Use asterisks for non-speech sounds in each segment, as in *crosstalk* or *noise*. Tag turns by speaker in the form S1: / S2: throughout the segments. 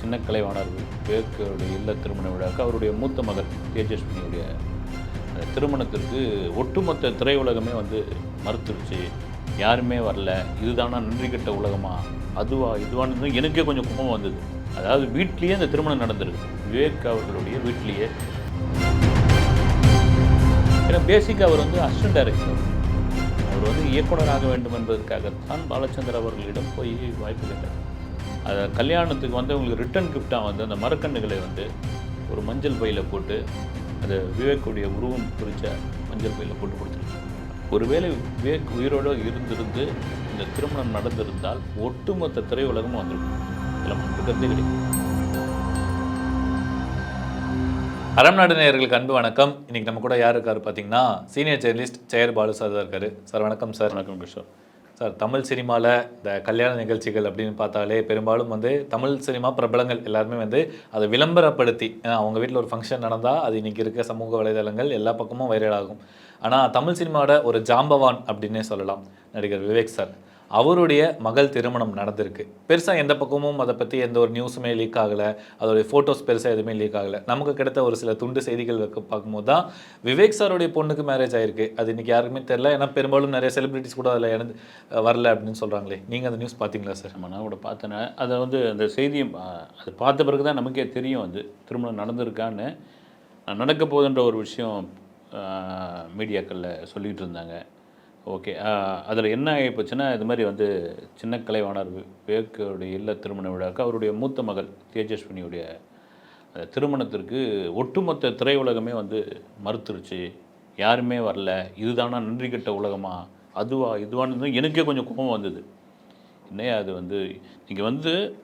S1: சின்ன கலைவாணர் பேக்கருடைய இல்ல திருமண விழாவுக்கு அவருடைய மூத்த மகள் தேஜஸ்வினியுடைய திருமணத்திற்கு ஒட்டுமொத்த திரையுலகமே வந்து மறுத்துருச்சு. யாருமே வரல. இதுதானா நன்றி கெட்ட உலகமா? அதுவா? இதுவானது எனக்கே கொஞ்சம் குப்பம் வந்தது. அதாவது வீட்லேயே அந்த திருமணம் நடந்திருக்கு. விவேக் அவர்களுடைய வீட்லேயே. ஏன்னா பேசிக்காக அவர் வந்து அசிஸ்டன்ட் டைரக்டர் அவர் வந்து இயக்குனராக வேண்டும் என்பதற்காகத்தான் பாலச்சந்தர் அவர்களிடம் போய் வாய்ப்பு கேட்டார். அதை கல்யாணத்துக்கு வந்து உங்களுக்கு ரிட்டர்ன் கிஃப்டாக வந்து அந்த மரக்கன்றுகளை வந்து ஒரு மஞ்சள் பையில் போட்டு அந்த விவேக்குடைய உருவம் குறித்த மஞ்சள் பையில் போட்டு கொடுத்துருக்காங்க. ஒருவேளை விவேக் உயிரோடு இருந்திருந்து இந்த திருமணம் நடந்திருந்தால் ஒட்டுமொத்த திரையுலகமும் வந்திருக்கும். இதில் மாற்று கிடைக்கும்
S2: அறம் நேயர்களுக்கு அன்பு வணக்கம். இன்னைக்கு நம்ம கூட யார் இருக்கார் பார்த்தீங்கன்னா senior journalist Jayar Balu sir தான் இருக்காரு. சார் வணக்கம் சார்.
S1: வணக்கம் கிஷோர்.
S2: சார் தமிழ் சினிமாவில் இந்த கல்யாண நிகழ்ச்சிகள் அப்படின்னு பார்த்தாலே பெரும்பாலும் வந்து தமிழ் சினிமா பிரபலங்கள் எல்லாருமே வந்து அதை விளம்பரப்படுத்தி அவங்க வீட்டில் ஒரு ஃபங்க்ஷன் நடந்தால் அது இன்றைக்கி இருக்க சமூக வலைதளங்கள் எல்லா பக்கமும் வைரல் ஆகும். ஆனால் தமிழ் சினிமாவோட ஒரு ஜாம்பவான் அப்படின்னே சொல்லலாம். நடிகர் விவேக் சார். அவருடைய மகள் திருமணம் நடந்திருக்கு. பெருசாக எந்த பக்கமும் அதை பற்றி எந்த ஒரு நியூஸுமே லீக் ஆகலை. அதோடைய ஃபோட்டோஸ் பெருசாக எதுவுமே லீக் ஆகலை. நமக்கு கிடைத்த ஒரு சில துண்டு செய்திகள் வைக்க பார்க்கும்போது தான் விவேக் சாருடைய பொண்ணுக்கு மேரேஜ் ஆயிருக்கு. அது இன்றைக்கி யாருக்குமே தெரில ஏன்னா பெரும்பாலும் நிறைய செலிபிரிட்டிஸ் கூட அதில் இணைந்து வரல அப்படின்னு சொல்கிறாங்களே நீங்கள் அந்த நியூஸ் பார்த்தீங்களா சார்
S1: நம்ம நான் கூட பார்த்தேன். அதை வந்து அந்த செய்தியை அது பார்த்த பிறகு தான் நமக்கே தெரியும் அது. திருமணம் நடந்திருக்கான்னு. நடக்க போகுதுன்ற ஒரு விஷயம் மீடியாக்களில் சொல்லிகிட்டு இருந்தாங்க. ஓகே. அதில் என்ன ஆகிப்போச்சுன்னா இது மாதிரி வந்து சின்ன கலைவாணர் வி- விவேக்குடைய இல்ல திருமண விழாவுக்கு அவருடைய மூத்த மகள் தேஜஸ்வினியுடைய அந்த திருமணத்திற்கு ஒட்டுமொத்த திரையுலகமே வந்து மறுத்துருச்சு. யாருமே வரல. இதுதானா நன்றி கெட்ட உலகமா? அதுவா இதுவானது எனக்கே கொஞ்சம் கோபம் வந்தது. என்னையா அது வந்து நீங்கள் வந்து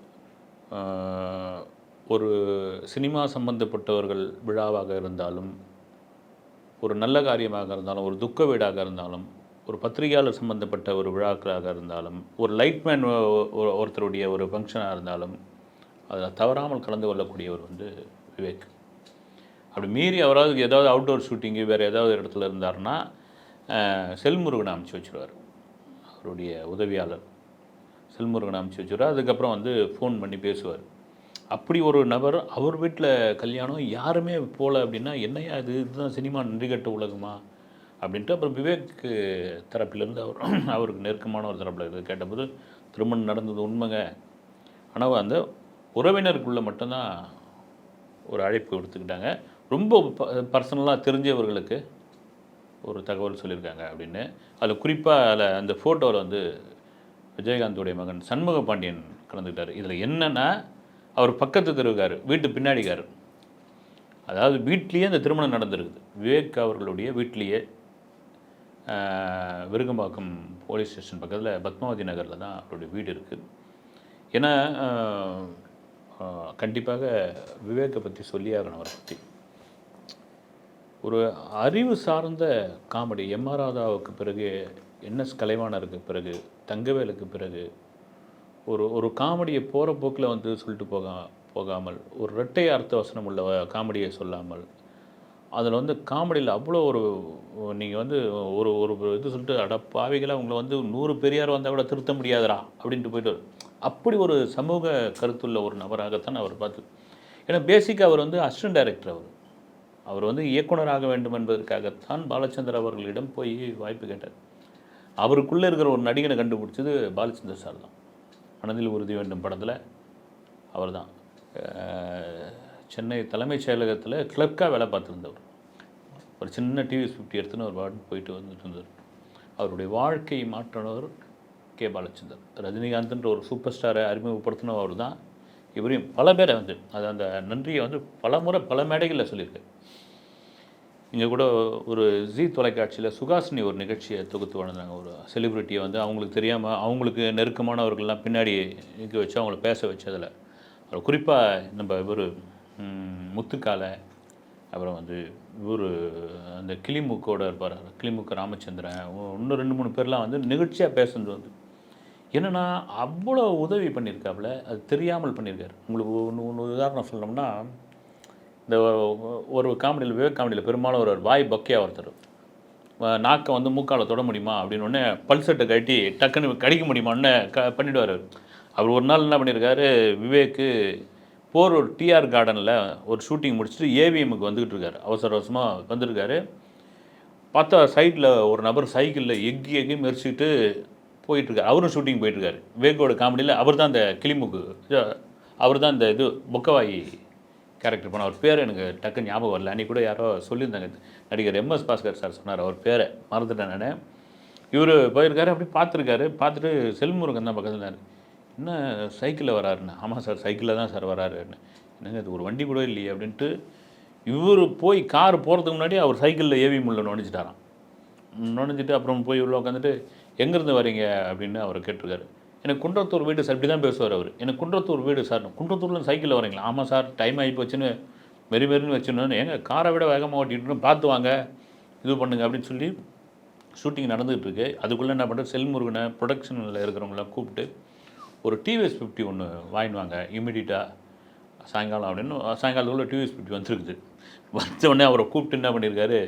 S1: ஒரு சினிமா சம்பந்தப்பட்டவர்கள் விழாவாக இருந்தாலும் ஒரு நல்ல காரியமாக இருந்தாலும் ஒரு துக்க வீடாக இருந்தாலும் ஒரு பத்திரிகையாளர் சம்பந்தப்பட்ட ஒரு விழாக்களாக இருந்தாலும் ஒரு லைட்மேன் ஒருத்தருடைய ஒரு ஃபங்க்ஷனாக இருந்தாலும் அதில் தவறாமல் கலந்து கொள்ளக்கூடியவர் வந்து விவேக். அப்படி மீறி அவராவது ஏதாவது அவுட்டோர் ஷூட்டிங்கு வேறு ஏதாவது இடத்துல இருந்தார்னா செல்முருகனை அமுச்சு வச்சிருவார். அவருடைய உதவியாளர். செல்முருகனை அமுச்சு வச்சுருவார். அதுக்கப்புறம் வந்து ஃபோன் பண்ணி பேசுவார். அப்படி ஒரு நபர் அவர் வீட்டில் கல்யாணம் யாருமே போகல அப்படின்னா என்னையா இது? இதுதான் சினிமா நன்றிகட்ட உலகமாக அப்படின்ட்டு அப்புறம் விவேக் தரப்பிலிருந்து அவர் *clears throat* அவருக்கு நெருக்கமான ஒரு தரப்பில் இருந்து கேட்டபோது திருமணம் நடந்தது உண்மைங்க. ஆனால் அந்த உறவினருக்குள்ளே மட்டும்தான் ஒரு அழைப்பு கொடுத்துக்கிட்டாங்க ரொம்ப பர்சனலாக தெரிஞ்சவர்களுக்கு ஒரு தகவல் சொல்லியிருக்காங்க அப்படின்னு. அதில் குறிப்பாக அதில் அந்த ஃபோட்டோவில் வந்து விஜயகாந்தோடைய மகன் சண்முக பாண்டியன் கலந்துக்கிட்டார். இதில் என்னென்னா அவர் பக்கத்து தெருவுக்கார் வீட்டு பின்னாடிக்கார். அதாவது வீட்லேயே அந்த திருமணம் நடந்திருக்குது. விவேக் அவர்களுடைய வீட்லேயே விருகம்பாக்கம் போலீஸ் ஸ்டேஷன் பக்கத்தில் பத்மாவதி நகரில் தான் அவருடைய வீடு இருக்குது ஏன்னா கண்டிப்பாக விவேக்கை பற்றி சொல்லியாகணும் அவரை பற்றி ஒரு அறிவு சார்ந்த காமெடி எம் ஆர் ராதாவுக்கு பிறகு என்எஸ் கலைவாணருக்கு பிறகு தங்கவேலுக்கு பிறகு ஒரு ஒரு காமெடியை போகிற போக்கில் வந்து சொல்லிட்டு போகா போகாமல் ஒரு இரட்டை அர்த்த வசனம் உள்ள காமெடியை சொல்லாமல் அதில் வந்து காமெடியில் அவ்வளோ ஒரு நீங்கள் வந்து ஒரு ஒரு இது சொல்லிட்டு அட உங்களை வந்து நூறு பெரியார் வந்தால் கூட திருத்த முடியாதுடா அப்படின்ட்டு போயிட்டு அப்படி ஒரு சமூக கருத்துள்ள ஒரு நபராகத்தான் அவர் பார்த்து. ஏன்னா பேசிக்காக அவர் வந்து அசிஸ்டன்ட் டைரக்டர் அவர். அவர் வந்து இயக்குனராக வேண்டும் என்பதற்காகத்தான் பாலச்சந்தர் அவர்களிடம் போய் வாய்ப்பு கேட்டார். அவருக்குள்ளே இருக்கிற ஒரு நடிகனை கண்டுபிடிச்சது பாலச்சந்தர் சார் தான். மனதில் உறுதி வேண்டும் படத்தில் அவர் தான் சென்னை தலைமைச் செயலகத்தில் கிளர்க்காக வேலை பார்த்துருந்தவர். ஒரு சின்ன டிவி ஃபிஃப்டி எடுத்துன்னு ஒரு பாட்டு போயிட்டு வந்துட்டு இருந்தார். அவருடைய வாழ்க்கையை மாற்றினவர் கே பாலச்சந்தர். ரஜினிகாந்த்ன்ற ஒரு சூப்பர் ஸ்டாரை அறிமுகப்படுத்தினவர் அவர் தான் இவரையும் பல பேரை வந்து அது அந்த நன்றியை வந்து பல முறை பல மேடைகளில் சொல்லியிருக்காரு இங்கே கூட ஒரு ஜி தொலைக்காட்சியில் சுகாசினி ஒரு நிகழ்ச்சியை தொகுத்து வழங்கினாங்க ஒரு செலிப்ரிட்டியை வந்து அவங்களுக்கு தெரியாமல் அவங்களுக்கு நெருக்கமானவர்கள்லாம் பின்னாடி நிற்க வச்சு அவங்கள பேச வச்சதில். அவர் குறிப்பாக நம்ம இவர் முத்துக்காலை அப்புறம் வந்து இவர் அந்த கிளிமுக்கோட இருப்பார் கிளிமுக்கு ராமச்சந்திரன் இன்னும் ரெண்டு மூணு பேர்லாம் வந்து நிகழ்ச்சியாக பேசுனது வந்து. என்னென்னா அவ்வளோ உதவி பண்ணியிருக்காப்புல அது தெரியாமல் பண்ணியிருக்காரு. உங்களுக்கு ஒன்று ஒன்று உதாரணம் சொல்லணும்னா இந்த ஒரு காமெடியில் விவேக் காமெடியில் பெரும்பாலும் ஒரு வாய் பக்கியாக ஒருத்தர். நாக்கை வந்து மூக்கால் தொட முடியுமா? அப்படின்னு உடனே பல்செட்டை கட்டி டக்குன்னு கடிக்க முடியுமான்னு க பண்ணிவிடுவார் அவர் ஒரு நாள் என்ன பண்ணியிருக்காரு விவேக்கு போர் ஒரு டிஆர் கார்டனில் ஒரு ஷூட்டிங் முடிச்சுட்டு ஏவிஎம்முக்கு வந்துக்கிட்டு இருக்காரு. அவசர அவசரமாக வந்திருக்காரு. பார்த்தா சைட்டில் ஒரு நபர் சைக்கிளில் எக்கி எக்கி மெரிச்சிட்டு போயிட்டுருக்காரு அவரும் ஷூட்டிங் போயிட்டுருக்காரு வேகோட காமெடியில் அவர் தான் அந்த கிளிமுக்கு அவர் தான் இந்த இது பொக்கவாயி கேரக்டர் பண்ண அவர் பேர் எனக்கு டக்கு ஞாபகம் வரல. அன்றைக்கி கூட யாரோ சொல்லியிருந்தாங்க. நடிகர் எம்எஸ் பாஸ்கர் சார் சொன்னார் அவர் பேரை. மறந்துட்டேன் நான். இவர் போயிருக்காரு அப்படி பார்த்துருக்காரு. பார்த்துட்டு செல்முருகன் தான் பக்கத்தில் இருந்தார். என்ன சைக்கிளில் வராருன்னு? ஆமாம் சார் சைக்கிளில் தான் சார் வராருன்னு என்னங்க இது ஒரு வண்டி கூட இல்லையே அப்படின்ட்டு இவர் போய் கார் போகிறதுக்கு முன்னாடி அவர் சைக்கிளில் ஏவி முள்ள நுழைஞ்சிட்டாராம். நுழைஞ்சிட்டு அப்புறம் போய் உள்ள உட்காந்துட்டு எங்கேருந்து வரீங்க? அப்படின்னு அவர் கேட்டிருக்காரு. எனக்கு குன்றத்தூர் வீடு சார் இப்படி தான் பேசுவார் அவர். எனக்கு குன்றத்தூர் வீடு சார் குன்றத்தூரில் சைக்கிளில் வரீங்களா? ஆமாம் சார் டைம் ஆகி போச்சுன்னு மெரி மெரின்னு வச்சுன்னு எங்கள் காரை விட வேகமாக ஓட்டிட்டு பார்த்து வாங்க இது பண்ணுங்க அப்படின்னு சொல்லி ஷூட்டிங் நடந்துகிட்டு இருக்கு. அதுக்குள்ளே என்ன பண்ணுறது செல்முருகனை ப்ரொடக்ஷனில் இருக்கிறவங்களாம் கூப்பிட்டு ஒரு டிவிஎஸ் ஃபிஃப்டி ஒன்று வாங்கிடுவாங்க இமீடியட்டாக சாயங்காலம் அப்படின்னு சாயங்காலத்துக்குள்ளே டிவிஎஸ் ஃபிஃப்டி வந்துருக்குது. வந்த உடனே அவரை கூப்பிட்டு என்ன பண்ணியிருக்காரு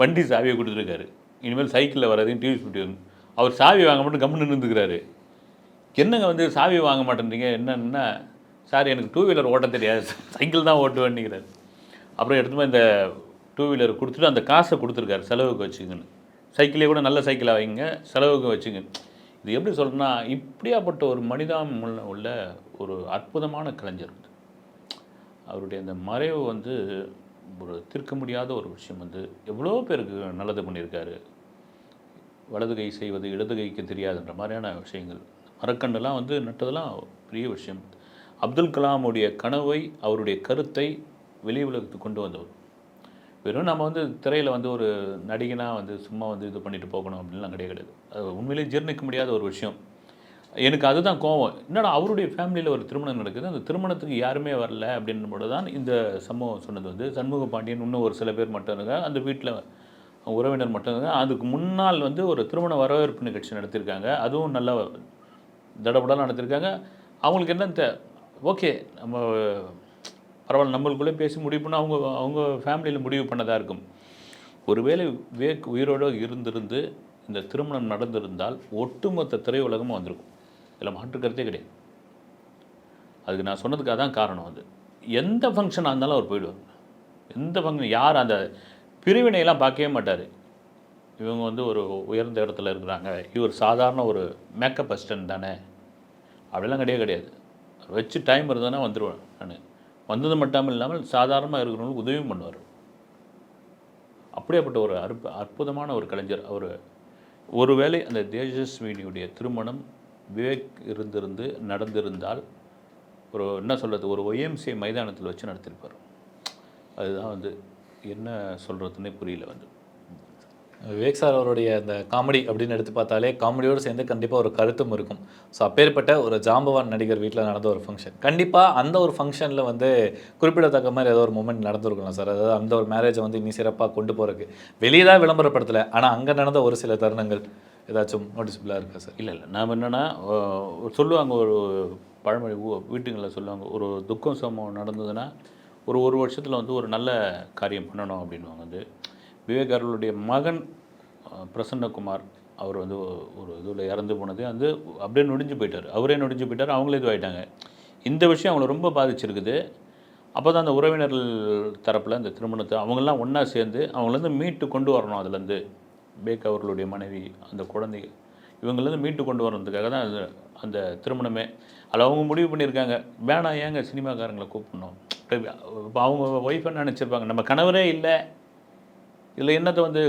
S1: வண்டி சாவியை கொடுத்துருக்காரு. இனிமேல் சைக்கிளில் வராதையும் டிவிஎஸ் ஃபிஃப்டி வந்து. அவர் சாவி வாங்க மட்டும் கம்முன்னு நின்றுக்கிறாரு என்னங்க வந்து சாவி வாங்க மாட்டேன்றீங்க? என்னன்னா சார் எனக்கு டூ வீலர் ஓட்ட தெரியாது. சைக்கிள் தான் ஓட்டுவேன்னுங்கிறாரு. அப்புறம் எடுத்துமா போய் இந்த டூ வீலர் கொடுத்துட்டு அந்த காசை கொடுத்துருக்காரு செலவுக்கு வச்சுக்கன்னு. சைக்கிளே கூட நல்ல சைக்கிளாக வைங்க செலவுக்கு வச்சுங்க இது எப்படி சொல்கிறேன்னா இப்படியாப்பட்ட ஒரு மனிதாம் உள்ள உள்ள ஒரு அற்புதமான கலைஞர் வந்து. அவருடைய அந்த மறைவு வந்து ஒரு தீர்க்க முடியாத ஒரு விஷயம் வந்து எவ்வளோ பேருக்கு நல்லது பண்ணியிருக்காரு. வலது கை செய்வது இடது கைக்கு தெரியாதுன்ற மாதிரியான விஷயங்கள். மரக்கண்டெல்லாம் வந்து நட்டதெல்லாம் பெரிய விஷயம். அப்துல் கலாமுடைய கனவை அவருடைய கருத்தை வெளி உலகத்துக்கு கொண்டு வந்தவர். வெறும் நம்ம வந்து திரையில் வந்து ஒரு நடிகனாக வந்து சும்மா வந்து இது பண்ணிட்டு போகணும் அப்படின்லாம் கிடையாது கிடையாது. அது உண்மையிலேயே ஜீர்ணிக்க முடியாத ஒரு விஷயம். எனக்கு அதுதான் கோவம். என்னடா அவருடைய ஃபேமிலியில் ஒரு திருமணம் நடக்குது. அந்த திருமணத்துக்கு யாருமே வரல அப்படின்னும்போது தான் இந்த சம்பவம் சொன்னது வந்து. சண்முக பாண்டியன் இன்னும் ஒரு சில பேர் மட்டும் இருக்காங்க. அந்த வீட்டில் உறவினர் மட்டும் இருக்காங்க. அதுக்கு முன்னால் வந்து ஒரு திருமண வரவேற்பு நிகழ்ச்சி நடத்தியிருக்காங்க. அதுவும் நல்லா தடபடலாம் நடத்தியிருக்காங்க. அவங்களுக்கு என்ன ஓகே நம்ம பரவாயில்ல நம்மளுக்குள்ளே பேசி முடிவு அவங்க அவங்க ஃபேமிலியில் முடிவு பண்ணதாக இருக்கும். ஒருவேளை வேக் உயிரோடு இருந்திருந்து இந்த திருமணம் நடந்திருந்தால் ஒட்டுமொத்த திரையுலகமும் வந்திருக்கும். இதில் மாற்று கருத்தே கிடையாது. அதுக்கு நான் சொன்னதுக்கு அதான் காரணம் அது. எந்த ஃபங்க்ஷனாக இருந்தாலும் அவர் போயிடுவார். எந்த ஃபங்க்ஷன் யார் அந்த பிரிவினையெல்லாம் பார்க்கவே மாட்டார். இவங்க வந்து ஒரு உயர்ந்த இடத்துல இருக்கிறாங்க. இவர் சாதாரண ஒரு மேக்கப் அசிஸ்டன்ட் தானே. அப்படிலாம் கிடையாது கிடையாது. வச்சு டைம் இருந்ததுன்னா வந்துடுவேன் நான். வந்தது மட்டும் இல்லாமல் சாதாரணமாக இருக்கிறவங்களுக்கு உதவியும் பண்ணுவார். அப்படியாப்பட்ட ஒரு அற்ப அற்புதமான ஒரு கலைஞர். அவர் ஒருவேளை அந்த தேஜஸ்வினியுடைய திருமணம் விவேக் இருந்திருந்து நடந்திருந்தால் ஒரு என்ன சொல்கிறது ஒரு ஒய்எம்சிஐ மைதானத்தில் வச்சு நடத்திருப்பார். அதுதான் வந்து என்ன சொல்கிறதுனே புரியல வந்து.
S2: விவேக் சார் அவருடைய அந்த காமெடி அப்படின்னு எடுத்து பார்த்தாலே காமெடியோடு சேர்ந்து கண்டிப்பாக ஒரு கருத்தும் இருக்கும். ஸோ அப்பேற்பட்ட ஒரு ஜாம்பவான் நடிகர் வீட்டில் நடந்த ஒரு ஃபங்க்ஷன் கண்டிப்பாக அந்த ஒரு ஃபங்க்ஷனில் வந்து குறிப்பிடத்தக்க மாதிரி ஏதோ ஒரு மூமெண்ட் நடந்திருக்கலாம் சார். அதாவது அந்த ஒரு மேரேஜை வந்து இன்னும் சிறப்பாக கொண்டு போகிறதுக்கு வெளியே தான் விளம்பரப்படுத்தலை. ஆனால் அங்கே நடந்த ஒரு சில தருணங்கள் ஏதாச்சும் நோட்டிசபிளாக இருக்கா சார்?
S1: இல்லை இல்லை. நாம் என்னென்னா சொல்லுவாங்க ஒரு பழமொழி வீட்டுங்களில் சொல்லுவாங்க ஒரு துக்கம் சம்பவம் நடந்ததுன்னா ஒரு ஒரு வருஷத்தில் வந்து ஒரு நல்ல காரியம் பண்ணணும் அப்படின்வாங்க வந்து. விவேகர்களுடைய மகன் பிரசன்னகுமார் அவர் வந்து ஒரு இதில் இறந்து போனது. வந்து அப்படியே நொடிஞ்சு போயிட்டார். அவரே நொடிஞ்சு போயிட்டார். அவங்களே இதுவாகிட்டாங்க இந்த விஷயம் அவங்கள ரொம்ப பாதிச்சிருக்குது. அப்போ தான் அந்த உறவினர்கள் தரப்பில் இந்த திருமணத்தை அவங்கெல்லாம் ஒன்றா சேர்ந்து அவங்களேருந்து மீட்டு கொண்டு வரணும் அதுலேருந்து. பேக் அவர்களுடைய மனைவி அந்த குழந்தை இவங்களேருந்து மீட்டு கொண்டு வரதுக்காக தான் அந்த அந்த திருமணமே. அதில் அவங்க முடிவு பண்ணியிருக்காங்க. வேணாம் ஏங்க சினிமாக்காரங்களை கூப்பிடணும். இப்போ அவங்க ஒய்ஃப் என்ன நினச்சிருப்பாங்க. நம்ம கணவரே இல்லை. இதில் என்னத்தை வந்து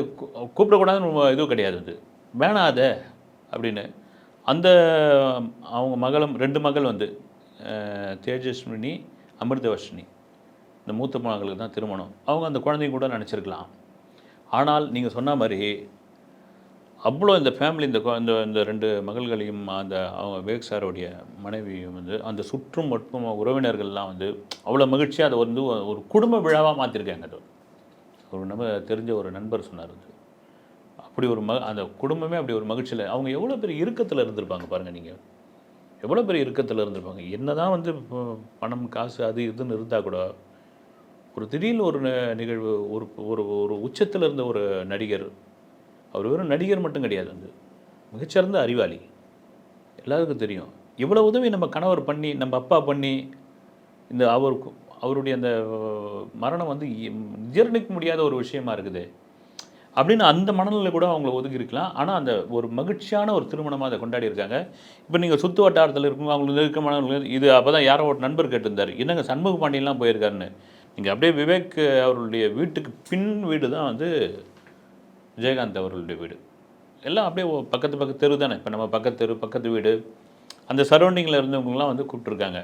S1: கூப்பிடக்கூடாதுன்னு இதுவும் கிடையாது அது. வேணாம் அப்படின்னு. அந்த அவங்க மகளும் ரெண்டு மகள் வந்து தேஜஸ்வினி அமிர்தவர்ஷினி. இந்த மூத்த மகளுக்கு தான் திருமணம். அவங்க அந்த குழந்தைங்க கூட நினச்சிருக்கலாம். ஆனால் நீங்கள் சொன்ன மாதிரி அவ்வளோ இந்த ஃபேமிலி இந்த இந்த இந்த ரெண்டு மகள்களையும் அந்த அவங்க விவேக் சாரோடைய மனைவியும் வந்து அந்த சுற்றும் மற்றும் உறவினர்கள்லாம் வந்து அவ்வளோ மகிழ்ச்சியாக அதை வந்து ஒரு குடும்ப விழாவாக மாற்றிருக்காங்க அது. ஒரு நம்ம தெரிஞ்ச ஒரு நண்பர் சொன்னார் அப்படி ஒரு ம அந்த குடும்பமே அப்படி ஒரு மகிழ்ச்சியில் அவங்க எவ்வளோ பெரிய இறுக்கத்தில் இருந்திருப்பாங்க பாருங்கள் நீங்கள் எவ்வளோ பெரிய இறுக்கத்தில் இருந்திருப்பாங்க. என்னதான் வந்து பணம் காசு அது இதுன்னு இருந்தால் கூட ஒரு திடீர்னு ஒரு ந- நிகழ்வு ஒரு ஒரு ஒரு உச்சத்தில் இருந்த ஒரு நடிகர் அவர் வெறும் நடிகர் மட்டும் கிடையாது வந்து. மிகச்சிறந்த அறிவாளி. எல்லாருக்கும் தெரியும். இவ்வளோ உதவி நம்ம கணவர் பண்ணி நம்ம அப்பா பண்ணி இந்த அவருக்கு அவருடைய அந்த மரணம் வந்து ஜீரணிக்க முடியாத ஒரு விஷயமா இருக்குது. அப்படின்னு அந்த மனநிலை கூட அவங்கள ஒதுக்கி இருக்கலாம் ஆனால் அந்த ஒரு மகிழ்ச்சியான ஒரு திருமணமாக அதை கொண்டாடி இருக்காங்க. இப்போ நீங்கள் சுற்று வட்டாரத்தில் இருக்கும் அவங்களுக்கு நெருக்கமான இது அப்போ தான் யாரோ ஒரு நண்பர் கேட்டிருந்தார். என்னங்க சண்முக பாண்டியன்லாம் போயிருக்காருன்னு. நீங்கள் அப்படியே விவேக் அவர்களுடைய வீட்டுக்கு பின் வீடு தான் வந்து ஜெயகாந்த் அவர்களுடைய வீடு. எல்லாம் அப்படியே பக்கத்து பக்கத்து தெரு தானே. இப்போ நம்ம பக்கத்து தெரு பக்கத்து வீடு. அந்த சரௌண்டிங்கில் இருந்தவங்களாம் வந்து கூப்பிட்ருக்காங்க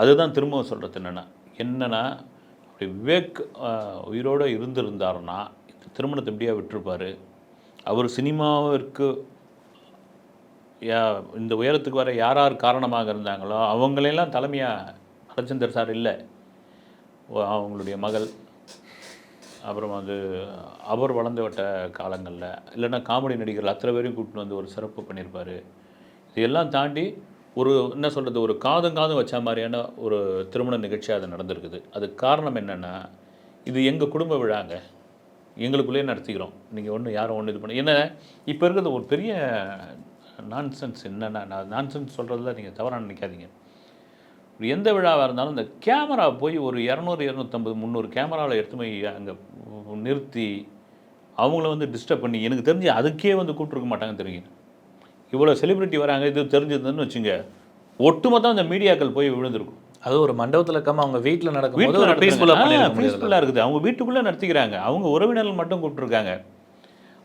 S1: அதுதான் திரும்பவும் சொல்கிறது என்னென்னா. என்னென்னா அப்படி விவேக் உயிரோடு இருந்திருந்தாருன்னா இந்த திருமணத்தை எப்படியா விட்டுருப்பாரு? அவர் சினிமாவிற்கு யா இந்த உயரத்துக்கு வர யார் யார் காரணமாக இருந்தாங்களோ அவங்களெல்லாம் தலைமையாக ஹரச்சந்தர் சார் இல்லை. அவங்களுடைய மகள். அப்புறம் வந்து அவர் வளர்ந்து விட்ட காலங்களில் இல்லைன்னா காமெடி நடிகர்கள் அத்தனை பேரையும் கூப்பிட்டு வந்து ஒரு சிறப்பு பண்ணியிருப்பார் இதெல்லாம் தாண்டி ஒரு என்ன சொல்கிறது ஒரு காதும் காதும் வச்ச மாதிரியான ஒரு திருமண நிகழ்ச்சி அது நடந்திருக்குது. அதுக்கு காரணம் என்னென்னா இது எங்கள் குடும்ப விழாங்க. எங்களுக்குள்ளேயே நடத்திக்கிறோம். நீங்கள் ஒன்றும் யாரும் ஒன்று இது பண்ண என்ன இப்போ இருக்கிறது ஒரு பெரிய நான்சென்ஸ் என்னென்னா நான் நான்சென்ஸ் சொல்கிறதுல நீங்கள் தவறாக நினைக்காதீங்க. எந்த விழாவாக இருந்தாலும் இந்த கேமரா போய் ஒரு இரநூறு இரநூத்தம்பது முந்நூறு கேமராவில் எடுத்து போய் அங்கே நிறுத்தி அவங்கள வந்து டிஸ்டர்ப் பண்ணி எனக்கு தெரிஞ்சு அதுக்கே வந்து கூப்பிட்ருக்க மாட்டாங்க தெரியுங்க இவ்வளோ செலிபிரிட்டி வராங்க இது தெரிஞ்சதுன்னு வச்சுங்க ஒட்டுமொத்தம் அந்த மீடியாக்கள் போய் விழுந்திருக்கும்.
S2: அது ஒரு மண்டபத்தில் இருக்காம அவங்க வீட்டில் நடக்கும்போது
S1: வீட்டில்
S2: பீஸ்ஃபுல்லாக
S1: இருக்குது. அவங்க வீட்டுக்குள்ளே நடத்திக்கிறாங்க. அவங்க உறவினர்கள் மட்டும் கூப்பிட்ருக்காங்க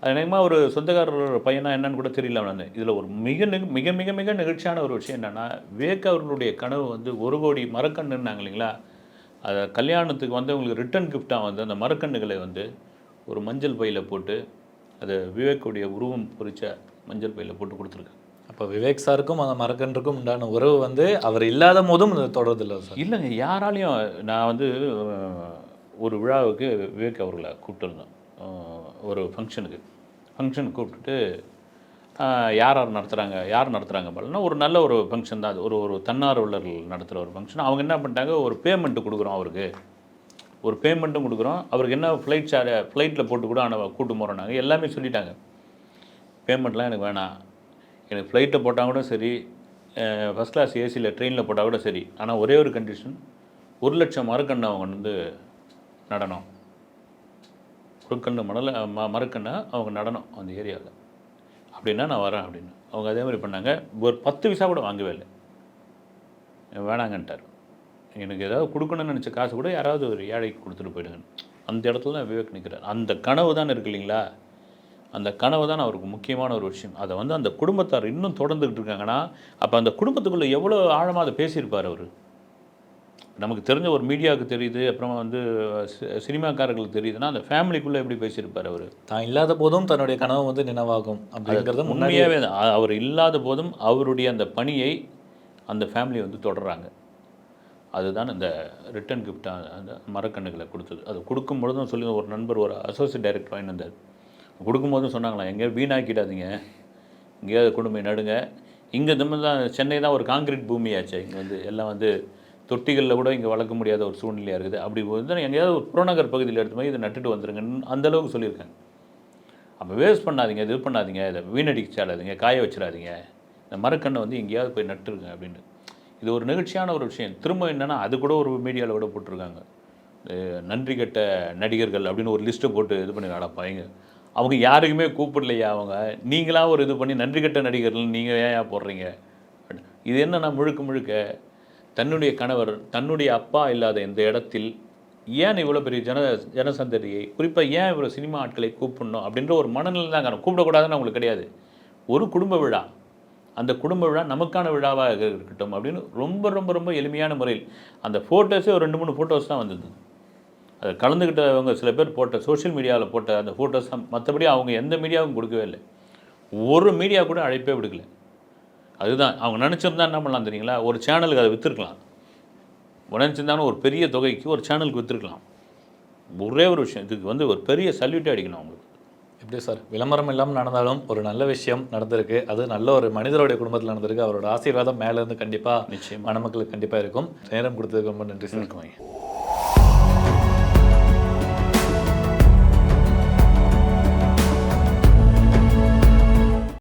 S1: அது நினைமா ஒரு சொந்தக்காரர் பையனா என்னன்னு கூட தெரியல வந்து இதில் ஒரு மிக மிக மிக மிக நிகழ்ச்சியான ஒரு விஷயம் என்னென்னா விவேக் அவர்களுடைய கனவு வந்து ஒரு கோடி மரக்கண்ணுன்னாங்க இல்லைங்களா? அதை கல்யாணத்துக்கு வந்து அவங்களுக்கு ரிட்டர்ன் கிஃப்டாக வந்து அந்த மரக்கண்ணுகளை வந்து ஒரு மஞ்சள் பையில் போட்டு அதை விவேக்குடைய உருவம் பொறிச்ச மஞ்சள் பையில் போட்டு கொடுத்துருக்காங்க
S2: அப்போ விவேக் சாருக்கும் அந்த மரக்கன்றுக்கும் உண்டான உறவு வந்து அவர் இல்லாத போதும் தொடருதில்ல சார்.
S1: இல்லைங்க யாராலையும் நான் வந்து ஒரு விழாவுக்கு விவேக் அவர்களை கூப்பிட்டுருந்தோம். ஒரு ஃபங்க்ஷனுக்கு ஃபங்க்ஷனுக்கு கூப்பிட்டுட்டு யார் யார் நடத்துகிறாங்க யார் நடத்துகிறாங்க பாருன்னா ஒரு நல்ல ஒரு ஃபங்க்ஷன் தான் அது. ஒரு ஒரு தன்னார்வலர்கள் நடத்துகிற ஒரு ஃபங்க்ஷன் அவங்க என்ன பண்ணிட்டாங்க ஒரு பேமெண்ட்டு கொடுக்குறோம் அவருக்கு. ஒரு பேமெண்ட்டும் கொடுக்குறோம். அவருக்கு என்ன ஃப்ளைட் சார் ஃப்ளைட்டில் போட்டு கூட ஆனால் கூட்டு போகிறோம் நாங்கள் எல்லாமே சொல்லிட்டாங்க. பேமெண்ட்லாம் எனக்கு வேணாம். எனக்கு ஃப்ளைட்டில் போட்டால் கூட சரி ஃபஸ்ட் கிளாஸ் ஏசியில் ட்ரெயினில் போட்டால் கூட சரி. ஆனால் ஒரே ஒரு கண்டிஷன் ஒரு லட்சம் மரக்கண்ணை அவங்க வந்து நடனம் ஒரு கண்ணு மணல ம மரக்கண்ணை அவங்க நடனம் அந்த ஏரியாவில் அப்படின்னா நான் வரேன் அப்படின்னு. அவங்க அதே மாதிரி பண்ணாங்க. ஒரு பத்து விசா கூட வாங்கவே இல்லை. வேணாங்கன்ட்டார். எனக்கு ஏதாவது கொடுக்கணும்னு நினச்ச காசு கூட யாராவது ஒரு ஏழைக்கு கொடுத்துட்டு போயிடுங்க அந்த இடத்துல தான் விவேக் நிற்கிறார் அந்த கனவு தான் இருக்கு இல்லைங்களா? அந்த கனவு தான் அவருக்கு முக்கியமான ஒரு விஷயம். அதை வந்து அந்த குடும்பத்தார் இன்னும் தொடர்ந்துக்கிட்டு இருக்காங்கன்னா அப்போ அந்த குடும்பத்துக்குள்ளே எவ்வளோ ஆழமாக அதை பேசியிருப்பார் அவர்? நமக்கு தெரிஞ்ச ஒரு மீடியாவுக்கு தெரியுது அப்புறமா வந்து சி- சினிமாக்காரர்களுக்கு தெரியுதுன்னா அந்த ஃபேமிலிக்குள்ளே எப்படி பேசியிருப்பார் அவர்?
S2: தான் இல்லாத போதும் தன்னுடைய கனவு வந்து நினைவாகும் அப்படிங்கிறத
S1: உண்மையாகவே அவர் இல்லாத போதும் அவருடைய அந்த பணியை அந்த ஃபேமிலி வந்து தொடர்றாங்க. அதுதான் இந்த ரிட்டர்ன் கிஃப்டாக அந்த மரக்கண்ணுகளை கொடுத்தது. அது கொடுக்கும் பொழுதும் சொல்லி ஒரு நண்பர் ஒரு அசோசியேட் டைரக்டர் வாங்கிட்டு கொடுக்கும்போதும் சொன்னாங்களாம் எங்கேயோ வீணாக்கிடாதீங்க. எங்கேயாவது குடும்பம் நடுங்க. இங்கே நம்ம தான் சென்னை தான் ஒரு காங்கிரீட் பூமியாச்சு. இங்கே வந்து எல்லாம் வந்து தொட்டிகளில் கூட இங்கே வளர்க்க முடியாத ஒரு சூழ்நிலையாக இருக்குது. அப்படி வந்து எங்கேயாவது ஒரு புறநகர் பகுதியில் எடுத்து போய் இதை நட்டுட்டு வந்துருங்கன்னு அந்த அளவுக்கு சொல்லியிருக்காங்க அப்போ வேஸ்ட் பண்ணாதீங்க இது பண்ணாதீங்க இதை வீணடிச்சாடாதீங்க காய வச்சிடாதீங்க. இந்த மரக்கண்ணை வந்து எங்கேயாவது போய் நட்டுருங்க அப்படின்னு. இது ஒரு நிகழ்ச்சியான ஒரு விஷயம். திரும்ப என்னென்னா அது கூட ஒரு மீடியாவில் கூட போட்டிருக்காங்க. நன்றி கெட்ட நடிகர்கள் அப்படின்னு ஒரு லிஸ்ட்டை போட்டு இது பண்ணி அடப்பாங்க அவங்க யாருக்குமே கூப்பிடலையா அவங்க? நீங்களாக ஒரு இது பண்ணி நன்றி கட்ட நடிகர்கள் நீங்கள் ஏன் ஏன் போடுறீங்க? இது என்னன்னா முழுக்க முழுக்க தன்னுடைய கணவர் தன்னுடைய அப்பா இல்லாத இந்த இடத்தில் ஏன் இவ்வளோ பெரிய ஜன ஜனசந்ததியை குறிப்பாக ஏன் இவ்வளோ சினிமா ஆட்களை கூப்பிடணும் அப்படின்ற ஒரு மனநிலை தான் காரணம். கூப்பிடக்கூடாதுன்னு அவங்களுக்கு கிடையாது. ஒரு குடும்ப விழா. அந்த குடும்ப விழா நமக்கான விழாவாக இருக்கட்டும் அப்படின்னு ரொம்ப ரொம்ப ரொம்ப எளிமையான முறையில் அந்த ஃபோட்டோஸே ஒரு ரெண்டு மூணு ஃபோட்டோஸ் தான் வந்தது. அதை கலந்துக்கிட்டவங்க சில பேர் போட்ட சோஷியல் மீடியாவில் போட்ட அந்த ஃபோட்டோஸ் மற்றபடி அவங்க எந்த மீடியாவுக்கும் கொடுக்கவே இல்லை. ஒரு மீடியா கூட அழைப்பே விடுக்கல. அதுதான். அவங்க நினச்சிருந்தா என்ன பண்ணலாம் தெரியுங்களா? ஒரு சேனலுக்கு அதை விற்றுருக்கலாம் நினச்சிருந்தாலும் ஒரு பெரிய தொகைக்கு ஒரு சேனலுக்கு விற்றுருக்கலாம் ஒரே ஒரு விஷயம். இதுக்கு வந்து ஒரு பெரிய சல்யூட்டே அடிக்கணும் அவங்களுக்கு.
S2: எப்படி சார்? விளம்பரம் இல்லாமல் நடந்தாலும் ஒரு நல்ல விஷயம் நடந்திருக்கு. அது நல்ல ஒரு மனிதருடைய குடும்பத்தில் நடந்திருக்கு. அவரோட ஆசீர்வாதம் மேலேருந்து கண்டிப்பாக
S1: நிச்சயமா.
S2: மணமக்களுக்கு கண்டிப்பாக இருக்கும். நேரம் கொடுத்ததுக்கு ரொம்ப நன்றி சார்.